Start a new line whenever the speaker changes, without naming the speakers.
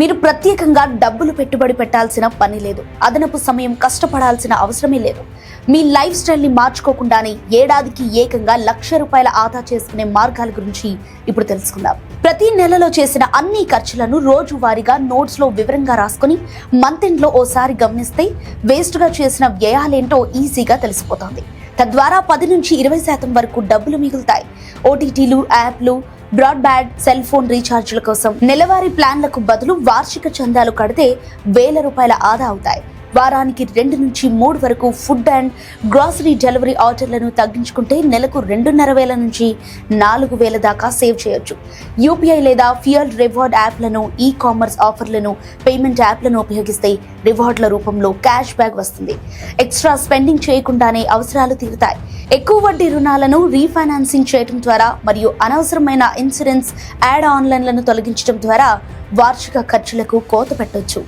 మీరు ప్రత్యేకంగా డబ్బులు పెట్టుబడి పెట్టాల్సిన పని లేదు. అదనపు సమయం కష్టపడాల్సిన అవసరమే లేదు. మీ లైఫ్ స్టైల్ని మార్చుకోకుండానే ఏడాదికి ఏకంగా లక్ష రూపాయల ఆదా చేసుకునే మార్గాల గురించి ఇప్పుడు తెలుసుకుందాం. ప్రతి నెలలో చేసిన అన్ని ఖర్చులను రోజువారీగా నోట్స్లో వివరంగా రాసుకుని మంత్ ఎండ్ ఓసారి గమనిస్తే వేస్ట్గా చేసిన వ్యయాలేంటో ఈజీగా తెలిసిపోతుంది. తద్వారా పది నుంచి ఇరవై శాతం వరకు డబ్బులు మిగులుతాయి. ఓటీటీలు యాప్లు బ్రాడ్బ్యాండ్ సెల్ ఫోన్ రీఛార్జ్ల కోసం నెలవారీ ప్లాన్లకు బదులు వార్షిక చందాలు కడితే వేల రూపాయల ఆదా అవుతాయి. వారానికి రెండు నుంచి మూడు వరకు ఫుడ్ అండ్ గ్రాసరీ డెలివరీ ఆర్డర్లను తగ్గించుకుంటే నెలకు రెండున్నర వేల నుంచి నాలుగు వేల దాకా సేవ్ చేయొచ్చు. యూపీఐ లేదా ఫ్యూయల్ రివార్డ్ యాప్లను ఈ కామర్స్ ఆఫర్లను పేమెంట్ యాప్లను ఉపయోగిస్తే రివార్డుల రూపంలో క్యాష్ బ్యాక్ వస్తుంది. ఎక్స్ట్రా స్పెండింగ్ చేయకుండానే అవసరాలు తీరుతాయి. ఎక్కువ వడ్డీ రుణాలను రీఫైనాన్సింగ్ చేయడం ద్వారా మరియు అనవసరమైన ఇన్సూరెన్స్ యాడ్ ఆన్లైన్లను తొలగించడం ద్వారా వార్షిక ఖర్చులకు కోత పెట్టొచ్చు.